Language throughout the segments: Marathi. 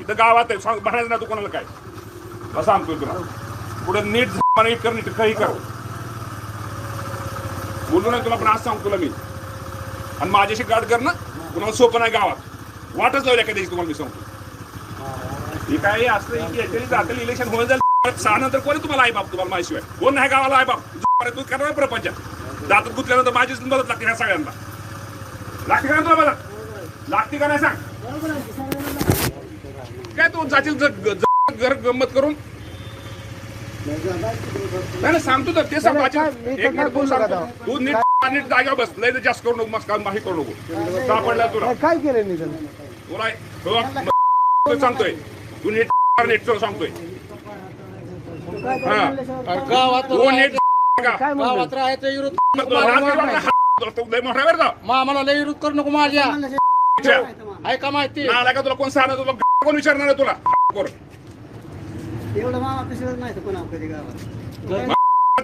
इथं गावात आहे. सांग म्हणायचं ना तू कोणाला काय? मला सांगतोय तुला. पुढे नीट झ- नीट कर नीट काही कर. बोलू नाही तुला पण आज सांगतो तुला मी. आणि माझ्याशी गाठ कर ना. कुणाला सोपं नाही गावात. वाटच लावल्या कधी तुम्हाला मी सांगतो. हे काय असलं की याच्याने जातील इलेक्शन होऊन जाईल. सहा नंतर कोणी तुम्हाला आई बाप तुम्हाला आहे? कोण नाही गावाला आई बाप? तू करणार प्रपंच दातात गुतल्यानंतर माझीच मदत लागते ह्या सगळ्यांना. लागते का तुला मदत? लागते का नाही सांग? काय तू जाशील ज- ज- घर गंमत करून? नाही नाही, सांगतो तर ते सांग एक मिनिट तू बोलू नीट नीट जागेवर बस लय जास्त करू नको मस्त माही करू नको. सापडला तुला. काय- काय केलं नाही? तुला सांगतोय. तू नीट नीट चल सांगतोय. तू लय विरोध करू नको माझ्या. अच्छा. आहे का माहिती. आला का तुला कोण सांगणार? तुला कोण विचारणार आहे तुला? कोण? एवढं मामा नाही कोणा कधी गावात?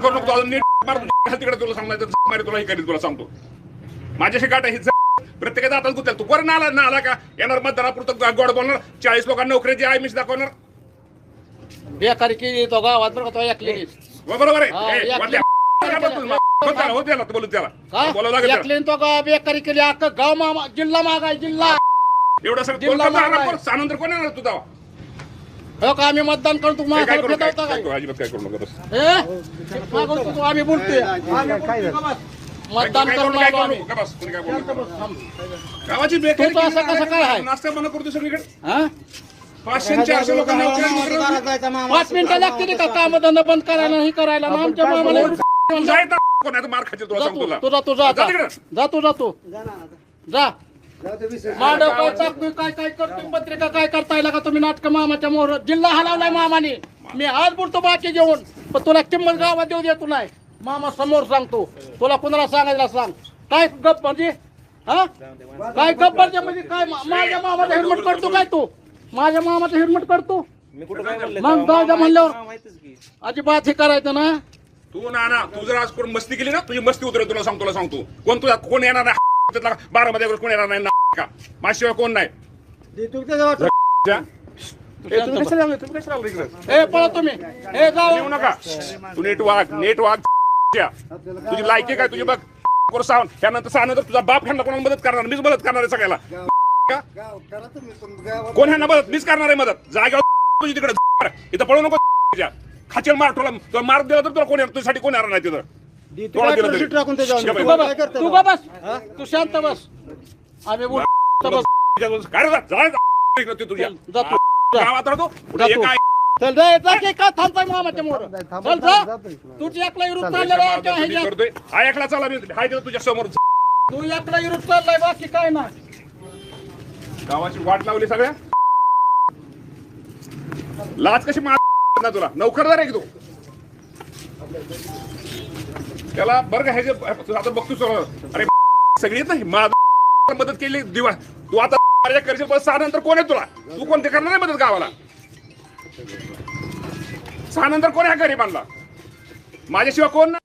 करू नको तू अजून नीट मार तुझ्या तिकडे तुला सांगणार मारी तुला हे करीत तुला सांगतो. माझ्याशी गाठ आहे, ही प्रत्येकाचा हातात गुतेल. तू कोण ना आला ना आला का? येणार मतदानापुरतं गोड बोलणार. चाळीस लोकांना नोकरीची आहे मिस दाखवणार. बेकारी केली तो गावात बरं का तो ऐकली हो, बरोबर आहे. बोल त्याला, त्याला, बोलू त्याला. बोलावं लागेल तो गाव बेकारी केली अख्खं गाव मामा जिल्हा मागाय जिल्हा. एवढं सगळं कोलकाता. आला, कोण- सानंतर कोण येणार तू तेव्हा? हो का आम्ही मतदान काय करू काय- काय करू, अजिबात काय करू नका बस. तो, आम्ही बोलतोय? मतदान काय करू करून काय आलो करू आम्ही. नका बस, कोणी काय बोलू नका. गावाची बेकारी तुमचं असं केली, कसं काय आहे? नाश्ता बंद करतो सगळीकडे हा? पाचशे चारशे लोकांना पाच मिनिटं का काम धंदा बंद करायला हे करायला ना आमच्या मामाला? तू मार खातील तुला जा सांगतो तू तुला तुझा तू जा जा आता. तिकडं. जा तू जा तू. मांडव काय टाकतोय काय काय करतोय? पत्रिका काय करताय? का तुम्ही नाटक मामाच्या मोहर जिल्हा हलवलाय मामाने. मी आज बोलतो बाकी जेवण पण तुला किंमत गावात देऊ देतो नाही. मामा समोर सांगतो. तुला कुणाला सांगायला सांग. काय गप म्हणजे? हा? काय गप म्हणजे? म्हणजे काय माझ्या मामाचा हेल्मेट करतो काय तू? माझ्या मामाचा हेल्मेट करतो मग जाऊ द्या म्हणल्यावर अजिबात हे करायचं ना? तू ना ना तू जर आज कोण मस्ती केली ना तुझी मस्ती उतरेल तुला सांगतो तुला सांगतो. कोण तुला कोण येणार नाही त्यातला बारा मध्ये कोण येणार नाही ना का? माझ्याशिवाय कोण नाही. नका. तू नीट वाग नीट वाग तुझी लायकी काय? तुझी बघ. सांग त्यानंतर सांगनंतर तुझा बाप ह्यांना कोणाला मदत करणार? मीच मदत करणार आहे सगळ्याला. कोण ह्यांना मदत? मीच करणार आहे मदत. जागेवर तुझी तिकडे इथं पळू नको. खाचेल मार तुला तुला मार दिला तर तुला कोण येणार? तुझ्यासाठी कोण येणार नाही तिथं? दे तू तरी? बस तू का बस तू शांत बस. आम्ही बोल बस. काय रे? जा, जा, जा, इकडं ते तुझ्या. जा तू. जा. गावात राहतो? जा तू. काय चल जा की का थांबताय मामाच्या मोर? चल जा. तुझी एकला विरुद्ध. करतोय. हा एकला चला मी. हाय तुझ्या समोर तू एकला विरुद्ध चाललाय बाकी काय ना गावाची वाट लावली सगळ्या? लाज कशी मार ना तुला. नौकरदार आहे की तू त्याला बरं का ह्याचे आता बघतो अरे सगळी येत नाही माझ मदत केली दिवा. तू आता कार्य करशील पण सहा नंतर कोण आहे तुला? तू कोणते करणार नाही मदत गावाला? सहा नंतर कोण आहे गरीबांना? माझ्याशिवाय कोण ना